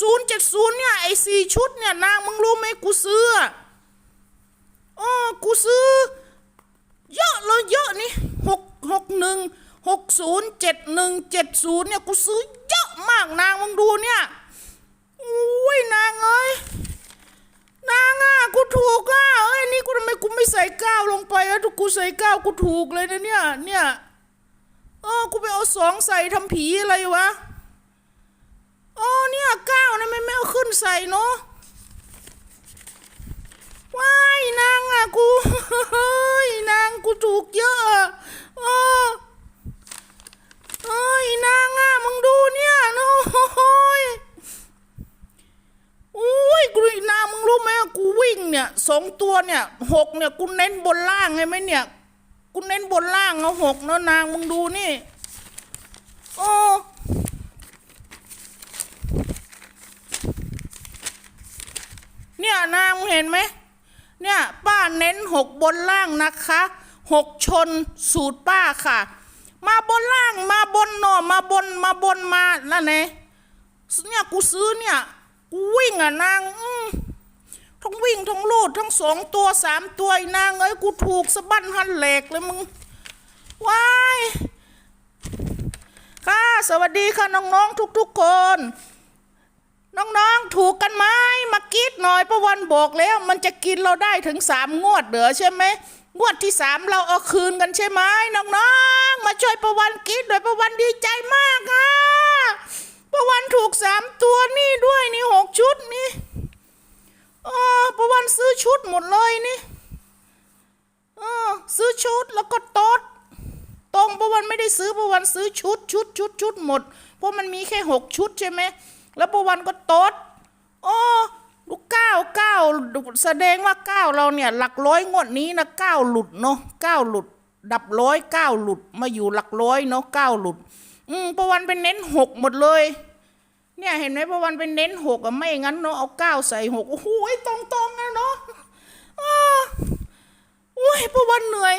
ศูนย์เจ็ดศูนย์เนี่ยไอ้สี่ชุดเนี่ยนางมึงรู้ไหมกูซื้ออะโอ้กูซื้อ เยอะเลยเยอะนี่หกหกหนึ่งหกศูนย์เจ็ดหนึ่งเจ็ดศูนย์เนี่ยกูซื้อเยอะมากนางมึงดูเนี่ยอุ้ยนางเอ้ยนางอะกูถูกอะเอ้ยนี่กูทำไมกูไม่ใส่ก้าวลงไปอะทุกกูใส่ก้าวกูถูกเลยนะเนี่ยเนี่ยเออกูไปเอาสองใส่ทำผีอะไรวะ โอ๋อเนี่ยก้าวนะไม่ไม่เอาขึ้นใส่เนาะว้ายนางอะกูเฮ้ยนางกูถูกเยอะอะเออเฮ้ยนางอะมึงดูเนี่ยโอ้ยอุ้ยกูนางมึงรู้ไหมกูวิ่งเนี่ยสองตัวเนี่ยหกเนี่ยกูเน้นบนล่างไงไหมเนี่ยกูเน้นบนล่างเอาหกเนาะนางมึงดูนี่โอ้เนี่ยนางมึงเห็นไหม เนี่ยป้าเน้นหกบนล่างนะคะหกชนสูตรป้าค่ะ มาบนล่างมาบนหนอมาบนมาบนมานั่นไงเนี่ยกูซื้อเนี่ยกูวิ่งอะนางทั้งวิ่งทั้งลูดทั้งสองตัวสามตัวนางเอ้ยกูถูกสะบั้นหันแหลกเลยมึงว้ายค่ะสวัสดีค่ะน้องๆทุกๆคน น้องๆ ถูกกันไหมมากีดหน่อยประวันบอกแล้ว มันจะกินเราได้ถึงสามงวดเหรอใช่ไหมงวดที่สามเราเอาคืนกันใช่ไหมน้องๆ มาช่วยประวันกีดหน่อยประวันดีใจมากค่ะประวันถูกสามตัวนี่ด้วยนี่หกชุดนี่เออประวันซื้อชุดหมดเลยนี่เออซื้อชุดแล้วก็โต๊ดตรงประวันไม่ได้ซื้อประวันซื้อชุดชุดชุดชุดหมด เพราะมันมีแค่หกชุดใช่ไหม แล้วประวันก็โต๊ดอ๋อลูกเก้าเก้าแสดงว่าเก้าเราเนี่ย หลักร้อยงวดนี้นะเก้าหลุดเนาะเก้าหลุด ดับร้อยเก้าหลุดมาอยู่หลักร้อยเนาะเก้าหลุด อืมประวันเป็นเน้นหกหมดเลย เนี่ยเห็นไหมประวันเป็นเน้นหกอะไม่งั้นเนาะเอาเก้าใส่หกโอ้โหตรงตรงๆนะเนาะอ้าโอ้ยประวันเหนื่อย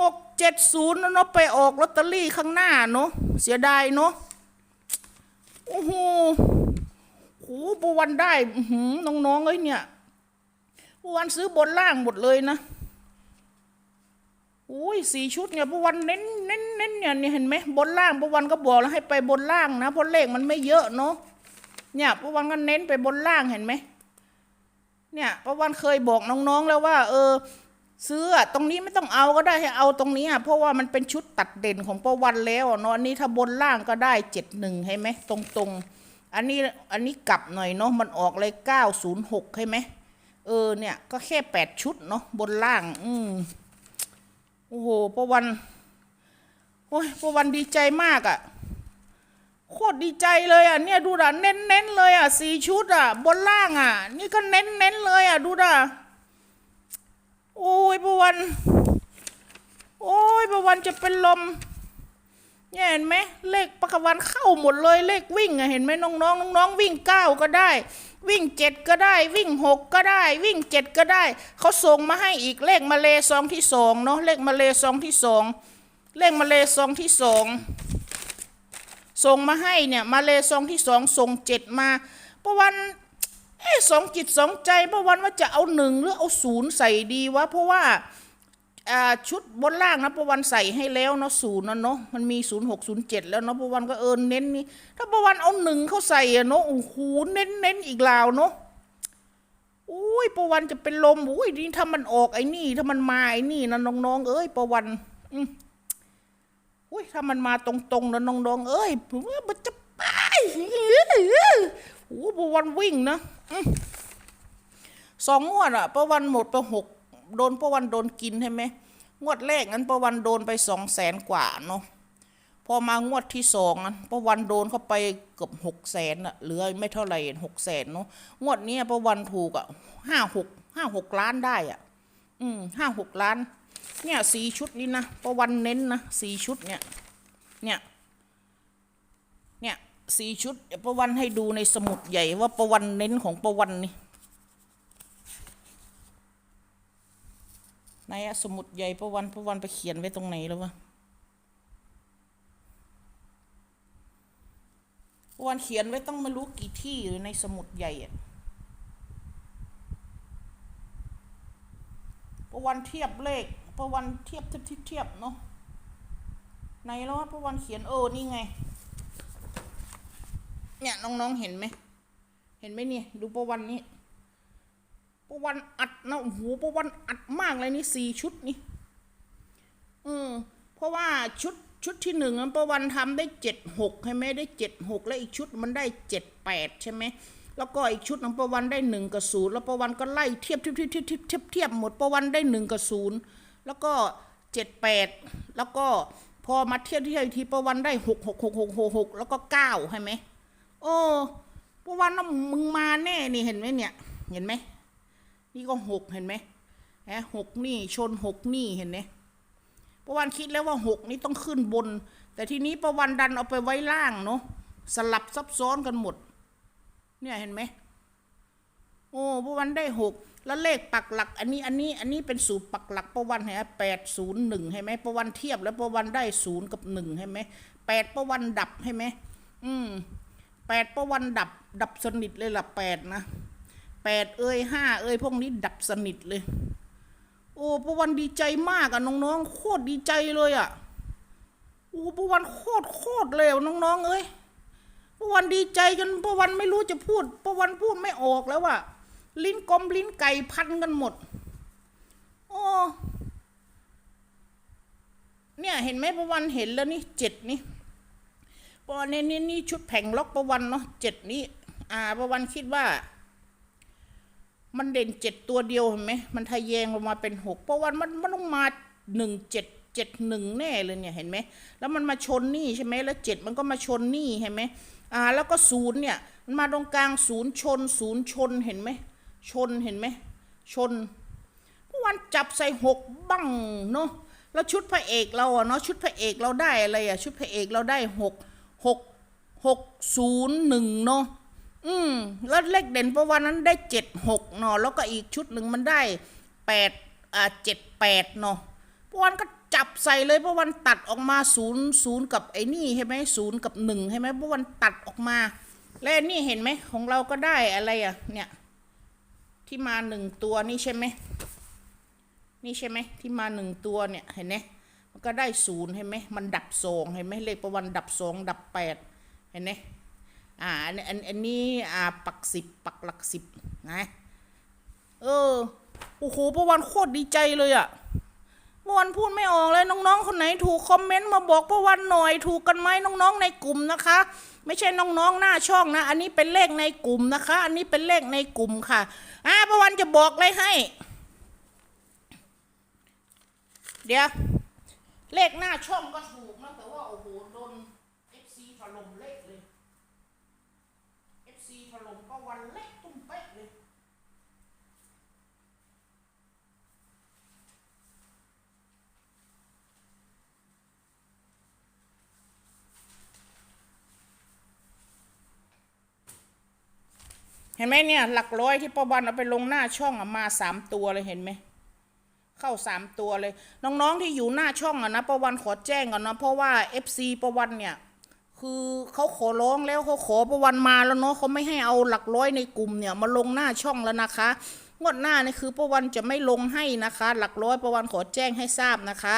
หกเจ็ดศูนย์เนาะไปออกลอตเตอรี่ข้างหน้าเนาะเสียดายเนาะ โอ้โหโหปวันได้หือน้องๆเอ้ยเนี่ยปวันซื้อบนล่างหมดเลยนะโอ้ยสี่ชุดเนี่ยปวันเน้นเน้นเน้นเนี่ยนี่เห็นไหมบนล่างปวันก็บอกแล้วให้ไปบนล่างนะเพราะเลขมันไม่เยอะเนาะเนี่ยปวันก็เน้นไปบนล่างเห็นไหมเนี่ยปวันเคยบอกน้องๆแล้วว่า เออ ซื้อตรงนี้ไม่ต้องเอาก็ได้ให้เอาตรงนี้อะเพราะว่ามันเป็นชุดตัดเด่นของประวันแล้วเนาะอันนี้ถ้าบนล่างก็ได้เจ็ดหนึ่งใช่ไหมตรงตรงๆอันนี้อันนี้กลับหน่อยเนาะมันออกเลยเก้าศูนย์หกใช่ไหมเออเนี่ยก็แค่แปดชุดเนาะบนล่าง อืมโอ้โหประวันโอ้ยประวันดีใจมากอะโคตรดีใจเลยอะเนี่ยดูด่ะเน้นเน้นๆเลยอะสี่ชุดอะ บนล่างอะ นี่ก็เน้นเน้นๆเลยอะดูด่ะ โอ้ยประวันจะเป็นลมเนี่ยเห็นไหมเลขประวันเข้าหมดเลยเลขวิ่งอะเห็นไหมน้องๆน้องๆวิ่งเก้าก็ได้ วิ่งเจ็ดก็ได้ วิ่งหกก็ได้ วิ่งเจ็ดก็ได้เขาส่งมาให้อีกเลขมาเลซองที่สองเนาะเลขมาเลซองที่สองเลขมาเลซองที่สองส่งมาให้เนี่ยมาเลซองที่สองส่งเจ็ดมาประวันเอ๊สองจิตสองใจเมื่อวันว่าจะเอาหนึ่งหรือเอาศูนย์ใส่ดีวะเพราะว่า ชุดบนล่างนะประวันใส่ให้แล้วเนาะศูนย์นะเนาะมันมีศูนย์หกศูนย์เจ็ดแล้วเนาะประวันก็เออเน้นนี่ถ้าประวันเอาหนึ่งเข้าใส่อะเนาะโอ้โหเน้นเน้นอีกลาวเนาะอุ้ยประวันจะเป็นลมอุ้ยนี่ถ้ามันออกไอ้นี่ ถ้ามันมาไอ้นี่นะน้องๆเอ้ยประวันอืมอุ้ยถ้ามันมาตรงๆนะน้องๆเอ้ยผมว่ามันจะไปโอ้ประวันวิ่งนะสองงวดอะประวันหมดไปหก โดนประวันโดนกินใช่ไหมงวดแรกนั้นประวันโดนไปสองแสนกว่าเนาะพอมางวดที่สองนั้นประวันโดนเข้าไปเกือบหกแสนอะเหลือไม่เท่าไหร่หกแสนเนาะงวดนี้ประวันถูกอะห้าหกห้าหกล้านได้อะอืมห้าหกล้าน เนี่ยสีชุดนี้นะประวันเน้นนะสีชุดเนี่ย เนี่ย เนี่ยสีชุดเดี๋ยวประวันให้ดูในสมุดใหญ่ว่าประวันเน้นของประวันนี่ นายสมุดใหญ่ประวันประวันไปเขียนไว้ตรงไหนแล้ววะประวันเขียนไว้ต้องไม่รู้กี่ที่หรือในสมุดใหญ่อะประวันเทียบเลขประวันเทียบเทียบเทียบเนาะไหนแล้วว่าประวันเขียนเออนี่ไง เนี่ยน้องๆเห็นไหมเห็นไหมเนี่ยดูประวันนี้ ประวันอัดนะโอ้โหประวันอัดมากเลยนี่สี่ชุดนี่เออเพราะว่าชุดชุดที่หนึ่งนั้นประวันทำได้เจ็ดหกใช่ไหมได้เจ็ดหกแล้วอีกชุดมันได้เจ็ดแปดใช่ไหมแล้วก็อีกชุดของประวันได้หนึ่งกับศูนย์แล้วประวันก็ไล่เทียบเทียบเทียบเทียบเทียบเทียบเทียบหมดประวันได้หนึ่งกับศูนย์แล้วก็เจ็ดแปดแล้วก็พอมาเทียบเทียบอีกทีประวันได้หกหกหกหกหกหกแล้วก็เก้าใช่ไหมโอ้ประวันน่ะมึงมาแน่นี่เห็นไหมเนี่ย เห็นไหม นี่ก็หกเห็นไหมแหมหกนี่ชนหกนี่เห็นไหมประวันคิดแล้วว่าหกนี่ต้องขึ้นบน แต่ทีนี้ประวันดันเอาไปไว้ล่างเนาะสลับซับซ้อนกันหมด เนี่ยเห็นไหมโอ้ประวันได้หกแล้วเลขปักหลัก อันนี้อันนี้อันนี้เป็นสูตรปักหลักประวันเห็นไหมแปดศูนย์หนึ่งใช่ไหมประวันเทียบแล้วประวันได้ศูนย์กับหนึ่งใช่ไหมแปดประวันดับใช่ไหมอืมแปดประวันดับดับสนิทเลยละแปดนะ แปดเอ้ยห้าเอ้ยพวกนี้ดับสนิทเลย โอ้ประวันดีใจมากอะน้องๆโคตรดีใจเลยอะโอ้ประวันโคตรโคตรเลยน้องๆเอ้ยประวันดีใจจนประวันไม่รู้จะพูดประวันพูดไม่ออกแล้วอะลิ้นกลมลิ้นไก่พันกันหมด โอ้เนี่ยเห็นไหมประวันเห็นแล้วนี่เจ็ดนี่ประวันนี่นี่ชุดแผงล็อกประวันเนาะเจ็ดนี่อ่าประวันคิดว่า มันเด่นเจ็ดตัวเดียวเห็นไหมมันทะแยงลงมาเป็นหกเพราะว่ามันมันต้องมาหนึ่งเจ็ดเจ็ดหนึ่งแน่เลยเนี่ยเห็นไหมแล้วมันมาชนนี่ใช่ไหมแล้วเจ็ดมันก็มาชนนี่เห็นไหมอ่าแล้วก็ศูนย์เนี่ยมันมาตรงกลางศูนย์ชนศูนย์ชนเห็นไหมชนเห็นไหมชนเมื่อวันจับใส่หกบังเนาะแล้วชุดพระเอกเราอะเนาะชุดพระเอกเราได้อะไรอะชุดพระเอกเราได้หกหกหกศูนย์หนึ่งเนาะ อืม แล้วเลขเด่นประวันนั้นได้เจ็ดหกเนาะแล้วก็อีกชุดหนึ่งมันได้แปดอ่าเจ็ดแปดเนาะประวันก็จับใส่เลยปราะวันตัดออกมาศูนย์ศูนย์กับไอ้นี่ใช่ไหมศูนย์กับหนึ่งใช่ไหมปราะวันตัดออกมา และนี่เห็นไหมของเราก็ได้อะไรอะ เนี่ย ที่มาหนึ่งตัวนี่ใช่ไหมนี่ใช่ไหมที่มาหนึ่งตัวเนี่ยเห็นไหมมันก็ได้ศูนย์เห็นไหมมันดับสองเห็นไหมเลขประวันดับสองดับแปดเห็นไหม อ่าอันอันอันนี้อ่าปักสิบปักหลักสิบนะเออโอ้โหประวันโคตรดีใจเลยอะเมื่อวันพูดไม่ออกเลยน้องๆ คนไหนถูกคอมเมนต์มาบอกประวันหน่อยถูกกันไหมน้องๆในกลุ่มนะคะ ไม่ใช่น้องๆหน้าช่องนะ อันนี้เป็นเลขในกลุ่มนะคะ อันนี้เป็นเลขในกลุ่มค่ะอ่าประวันจะบอกเลยให้ เดี๋ยวเลขหน้าช่องก็ถูกนะแต่ว่าโอ้โหโดนเอฟซีถล่มเละเลย เอฟซีถล่มก็วันเล็กตุ้มเป๊ะเลย เห็นไหมเนี่ย หลักร้อยที่ประวันเอาไปลงหน้าช่องอมาสามตัวเลยเห็นไหมเข้าสามตัวเลย น้องๆที่อยู่หน้าช่องอะนะประวันขอแจ้งก่อนนะเพราะว่า FC ประวันเนี่ย คือเขาขอร้องแล้วเขาขอประวันมาแล้วเนาะเขาไม่ให้เอาหลักร้อยในกลุ่มเนี่ย มาลงหน้าช่องแล้วนะคะงวดหน้านี่คือประวันจะไม่ลงให้นะคะ หลักร้อยประวันขอแจ้งให้ทราบนะคะ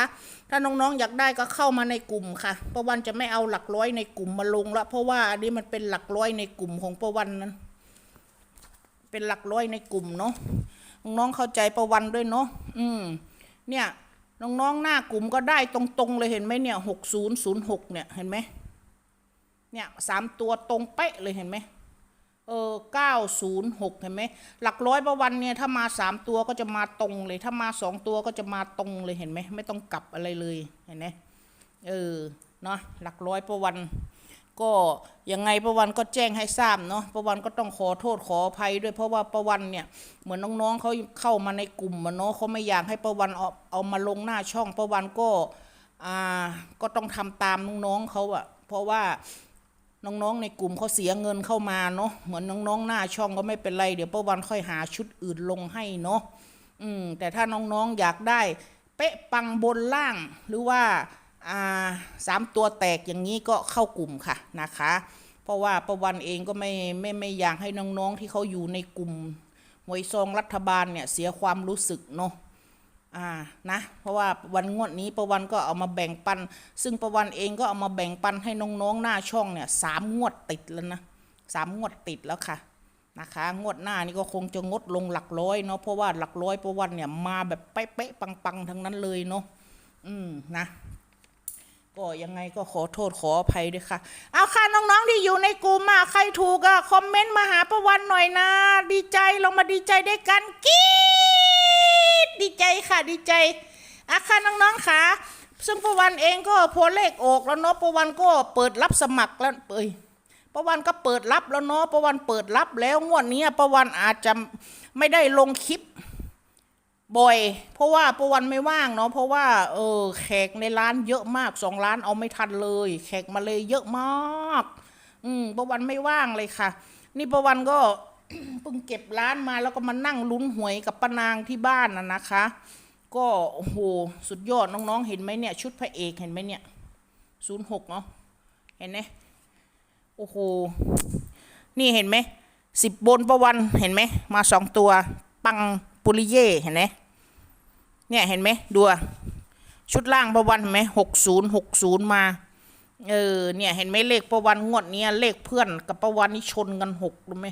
ถ้าน้องๆอยากได้ก็เข้ามาในกลุ่มค่ะประวันจะไม่เอาหลักร้อยในกลุ่มมาลงละเพราะว่าอันนี้มันเป็นหลักร้อยในกลุ่มของประวันนั้น เป็นหลักร้อยในกลุ่มเนาะน้องๆเข้าใจประวันด้วยเนาะอืมเนี่ยน้องๆหน้ากลุ่มก็ได้ตรงๆเลยเห็นไหมเนี่ยหกศูนย์ศูนย์หกเนี่ยเห็นไหมเนี่ยสามตัวตรงเป๊ะเลยเห็นไหมเออเก้าศูนย์หกเห็นไหมหลักร้อยประวันเนี่ยถ้ามาสามตัวก็จะมาตรงเลย ถ้ามาสองตัวก็จะมาตรงเลยเห็นไหมไม่ต้องกลับอะไรเลยเห็นไหมเออเนาะหลักร้อยประวัน ก็ยังไงประวันก็แจ้งให้ทราบเนาะประวันก็ต้องขอโทษขออภัยด้วยเพราะว่าประวันเนี่ยเหมือนน้องๆเขาเข้ามาในกลุ่มมันเนาะเขาไม่อยากให้ประวันเอาเอามาลงหน้าช่องประวันก็อ่าก็ต้องทำตามน้องๆเขาอะเพราะว่าน้องๆในกลุ่มเขาเสียเงินเข้ามาเนาะเหมือนน้องๆหน้าช่องก็ไม่เป็นไรเดี๋ยวป้าวันค่อยหาชุดอื่นลงให้เนาะอืมแต่ถ้าน้องๆอยากได้ เป๊ะปังบนล่างหรือว่า สามตัวแตกอย่างนี้ก็เข้ากลุ่มค่ะนะคะ เพราะว่าประวันเองก็ไม่ไม่ไม่อยากให้น้องๆที่เขาอยู่ในกลุ่มหวยซองรัฐบาลเนี่ยเสียความรู้สึกเนาะอ่านะเพราะว่าวันงวดนี้ประวันก็เอามาแบ่งปัน ซึ่งประวันเองก็เอามาแบ่งปันให้น้องๆหน้าช่องเนี่ยสามงวดติดแล้วนะสามงวดติดแล้วค่ะนะคะงวดหน้านี่ก็คงจะงดลงหลักร้อยเนาะเพราะว่าหลักร้อยประวันเนี่ยมาแบบเป๊ะๆปังๆ ทั้งนั้นเลยเนาะอืมนะ ก็ยังไงก็ขอโทษขออภัยด้วยค่ะ เอาค่ะน้องๆที่อยู่ในกลุ่มอะใครถูกอะคอมเมนต์มาหาประวันหน่อยนะ ดีใจเรามาดีใจด้วยกันกรี๊ดดีใจค่ะดีใจอะค่ะน้องๆค่ะ ซึ่งประวันเองก็โพอเลขออกแล้วเนาะประวันก็เปิดรับสมัครแล้วเอ้ยประวันก็เปิดรับแล้วเนาะประวันเปิดรับแล้วงวดนี้ประวันอาจจะไม่ได้ลงคลิป บ่อย เพราะว่าประวันไม่ว่างเนาะเพราะว่าเออแขกในร้านเยอะมากสองร้านเอาไม่ทันเลย แขกมาเลยเยอะมาก อืมประวันไม่ว่างเลยค่ะ นี่ประวันก็เพิ่งเก็บร้านมาแล้วก็มานั่งลุ้นหวยกับป้านางที่บ้านน่ะนะคะ ก็โอ้โหสุดยอดน้องๆเห็นไหมเนี่ย ชุดพระเอกเห็นไหมเนี่ยศูนย์หกเนาะเห็นไหมโอ้โหนี่เห็นไหมสิบบนประวันเห็นไหมมาสองตัว ปังปุริเย่เห็นไหม เนี่ยเห็นไหมดูชุดล่างประวันเห็นไหมหกศูนย์หกศูนย์มาเออเนี่ยเห็นไหมเลขประวันงวดเนี้ยเลขเพื่อนกับประวันนี่ชนกันหกรู้ไหม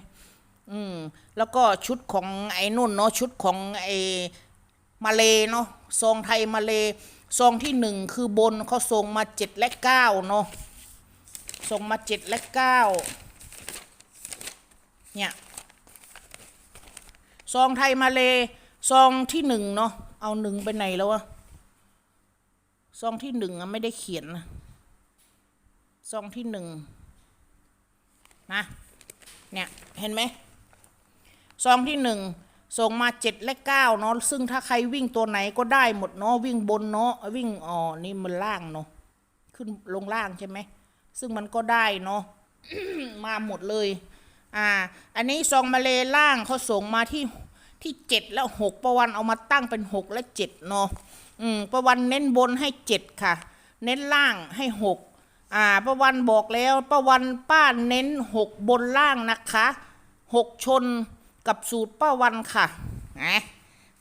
อืมแล้วก็ชุดของไอ้นุ่นเนาะชุดของไอ้มาเลเนาะซองไทยมาเลซองที่หนึ่งคือบนเขาส่งมาเจ็ดและเก้าเนาะส่งมาเจ็ดและเก้าเนี่ยซองไทยมาเลยซองที่หนึ่งเนาะ เอาหนึ่งไปไหนแล้ววะซองที่หนึ่งอะไม่ได้เขียนนะซองที่หนึ่งนะเนี่ยเห็นไหมซองที่หนึ่งส่งมาเจ็ดและเก้าเนาะซึ่งถ้าใครวิ่งตัวไหนก็ได้หมดเนาะวิ่งบนเนาะวิ่งอ๋อนี่มันล่างเนาะขึ้นลงล่างใช่ไหมซึ่งมันก็ได้เนาะมาหมดเลย อ่า อันนี้ซองมาเลล่างเขาส่งมาที่ ที่เจ็ดแล้วหกประวันเอามาตั้งเป็นหกและเจ็ดเนาะอืมประวันเน้นบนให้เจ็ดค่ะ เน้นล่างให้หกอ่าประวันบอกแล้วประวันป้าเน้นหกบนล่างนะคะหกชนกับสูตรป้าวันค่ะนะ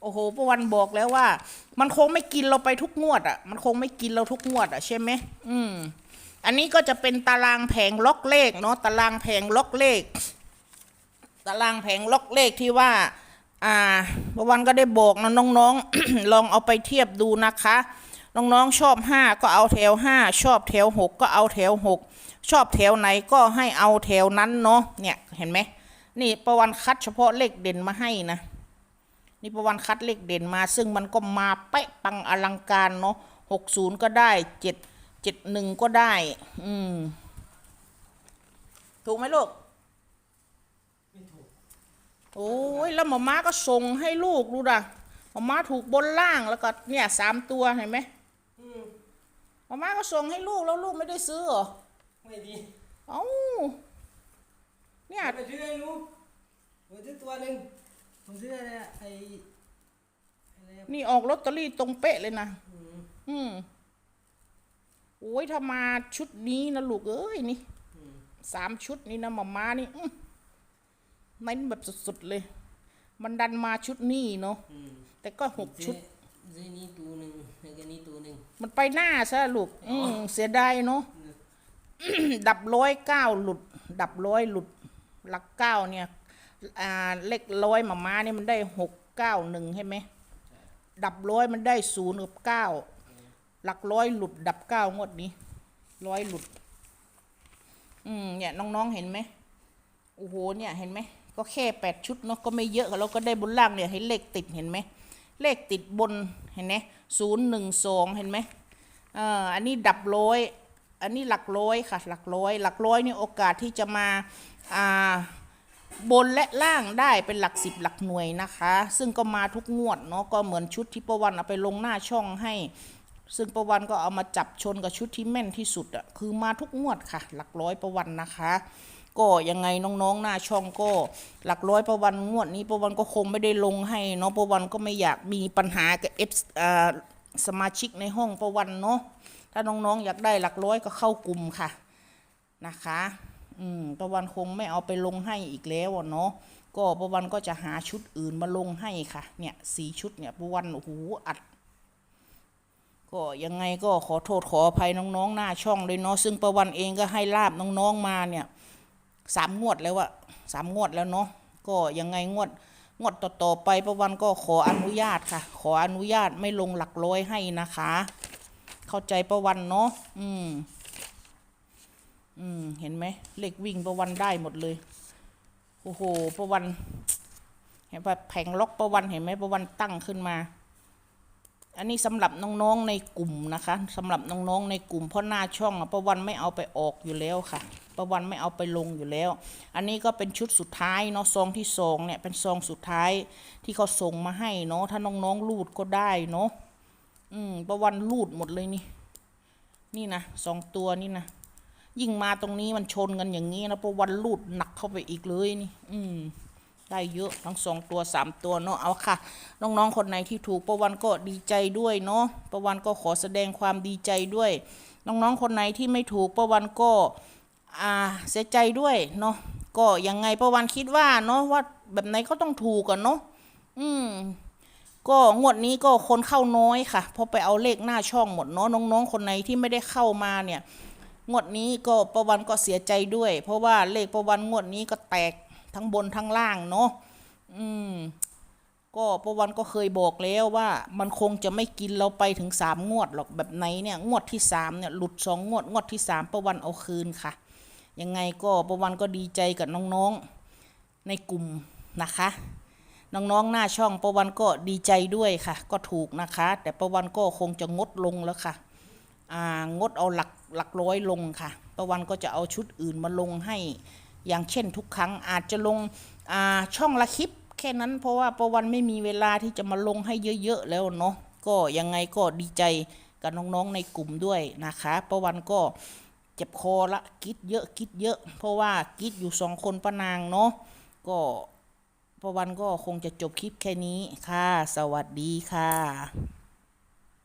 โอ้โหป้าวันบอกแล้วว่า มันคงไม่กินเราไปทุกงวดอะ มันคงไม่กินเราทุกงวดอะใช่ไหมอืมอันนี้ก็จะเป็นตารางแผงล็อกเลขเนาะตารางแผงล็อกเลข ตารางแผงล็อกเลขที่ว่า อ่าเมื่อวันก็ได้บอกนะน้องๆ ลองเอาไปเทียบดูนะคะ น้องๆชอบห้าก็เอาแถวห้าชอบแถวหกก็เอาแถวหกชอบแถวไหนก็ให้เอาแถวนั้นเนาะเนี่ยเห็นไหมนี่ประวันคัดเฉพาะเลขเด่นมาให้นะ นี่ประวันคัดเลขเด่นมา ซึ่งมันก็มาเป๊ะปังอลังการเนาะหกศูนย์ก็ได้เจ็ดเจ็ดหนึ่งก็ได้ อืม ถูกไหมลูก โอ้ยแล้วหมอม้าก็ส่งให้ลูกดูด่ะหมอม้าถูกบนล่างแล้วก็เนี่ยสามตัวเห็นไหมหมอม้าก็ส่งให้ลูกแล้วลูกไม่ได้ซื้อเหรอไม่ดีเอ้าเนี่ยไปซื้อให้รู้ผมซื้อตัวหนึ่งผมซื้ออะไรอะไออะไรอะนี่ออกลอตเตอรี่ตรงเป๊ะเลยนะอืมอืมโอ้ยถ้ามาชุดนี้นะลูกเอ้ยนี่อืม สามชุดนี้นะหมอม้านี่อื้อ เน้นแบบสุดๆเลย มันดันมาชุดนี้เนาะอืมแต่ก็หกชุดซื้อนี่ตัวหนึ่งแล้วก็นี่ตัวหนึ่งมันไปหน้าซะลูก อืมเสียดายเนาะดับร้อยเก้าหลุด ดับร้อยหลุด หลักเก้าเนี่ย อ่าเลขร้อยหมาม้าเนี่ยมันได้หกเก้าหนึ่งใช่ไหมดับร้อยมันได้ศูนย์กับเก้าหลักร้อยหลุด ดับเก้างวดนี้ร้อยหลุด อืมเนี่ยน้องๆเห็นไหมโอ้โหเนี่ยเห็นไหม ก็แค่แปดชุดเนาะก็ไม่เยอะเราก็ได้บนล่างเนี่ยให้เลขติดเห็นไหมเลขติดบนเห็นไหมศูนย์หนึ่งสองเห็นไหมเอ่ออันนี้ดับร้อยอันนี้หลักร้อยค่ะหลักร้อย หลักร้อยนี่โอกาสที่จะมาอ่าบนและล่างได้เป็นหลักสิบหลักหน่วยนะคะ ซึ่งก็มาทุกงวดเนาะก็เหมือนชุดที่ประวันเอาไปลงหน้าช่องให้ ซึ่งประวันก็เอามาจับชนกับชุดที่แม่นที่สุดอะคือมาทุกงวดค่ะ หลักร้อยประวันนะคะ ก็ยังไงน้องๆ หน้าช่องก็ หลักร้อยประวันงวดนี้ประวันก็คงไม่ได้ลงให้เนาะประวันก็ไม่อยากมีปัญหากับเอฟสมาชิกในห้องประวันเนาะถ้าน้องๆ อยากได้หลักร้อยก็เข้ากลุ่มค่ะนะคะอืมประวันคงไม่เอาไปลงให้อีกแล้วเนาะก็ประวันก็จะหาชุดอื่นมาลงให้ค่ะ เนี่ยสีชุดเนี่ยประวันโอ้โหอัด ก็ยังไงก็ขอโทษขออภัยน้องๆ หน้าช่องเลยเนาะซึ่งประวันเองก็ให้ลาบน้องๆมาเนี่ย สามงวดแล้วอะสามงวดแล้วเนาะก็ยังไงงวดงวดต่อๆไปประวันก็ขออนุญาตค่ะ ขออนุญาตไม่ลงหลักร้อยให้นะคะ เข้าใจประวันเนาะอืมอืมเห็นไหมเลขวิ่งประวันได้หมดเลยโอ้โหประวันเห็นปะแผงล็อกประวันเห็นไหมประวันตั้งขึ้นมา อันนี้สำหรับน้องๆในกลุ่มนะคะสำหรับน้องๆในกลุ่มเพราะหน้าช่องประวันไม่เอาไปออกอยู่แล้วค่ะประวันไม่เอาไปลงอยู่แล้ว อันนี้ก็เป็นชุดสุดท้ายเนาะซองที่สองเนี่ยเป็นซองสุดท้ายที่เขาส่งมาให้เนาะถ้าน้องๆรูดก็ได้เนาะอืมประวันรูดหมดเลยนี่ นี่นะสองตัวนี่นะยิ่งมาตรงนี้มันชนกันอย่างนี้นะประวันรูดหนักเข้าไปอีกเลยนี่ อืม ได้เยอะทั้งสองตัวสามตัวเนาะเอาค่ะ น้องๆคนไหนที่ถูกประวันก็ดีใจด้วยเนาะประวันก็ขอแสดงความดีใจด้วย น้องๆคนไหนที่ไม่ถูกประวันก็อ่าเสียใจด้วยเนาะก็ยังไงประวันคิดว่าเนาะว่าแบบไหนก็ต้องถูกกันเนาะอืมก็งวดนี้ก็คนเข้าน้อยค่ะเพราะไปเอาเลขหน้าช่องหมดเนาะน้องๆคนไหนที่ไม่ได้เข้ามาเนี่ยงวดนี้ก็ประวันก็เสียใจด้วย เพราะว่าเลขประวันงวดนี้ก็แตก ทั้งบนทั้งล่างเนาะอืมก็ประวันก็เคยบอกแล้วว่ามันคงจะไม่กินเราไปถึงสามงวดหรอกแบบไหนเนี่ยงวดที่สามเนี่ยหลุดสองงวดงวดที่สามประวันเอาคืนค่ะ ยังไงก็ประวันก็ดีใจกับน้องๆในกลุ่มนะคะ น้องๆหน้าช่องประวันก็ดีใจด้วยค่ะ ก็ถูกนะคะ แต่ประวันก็คงจะงดลงแล้วค่ะอ่างดเอาหลักหลักร้อยลงค่ะ ประวันก็จะเอาชุดอื่นมาลงให้ อย่างเช่นทุกครั้งอาจจะลงช่องละคลิป แค่นั้นเพราะว่าประวันไม่มีเวลาที่จะมาลงให้เยอะๆแล้วเนาะก็ยังไงก็ดีใจกับน้องๆในกลุ่มด้วยนะคะประวันก็เจ็บคอละคิดเยอะคิดเยอะ เพราะว่าคิดอยู่สองคนป้านางเนาะก็ประวันก็คงจะจบคลิปแค่นี้ค่ะ สวัสดีค่ะ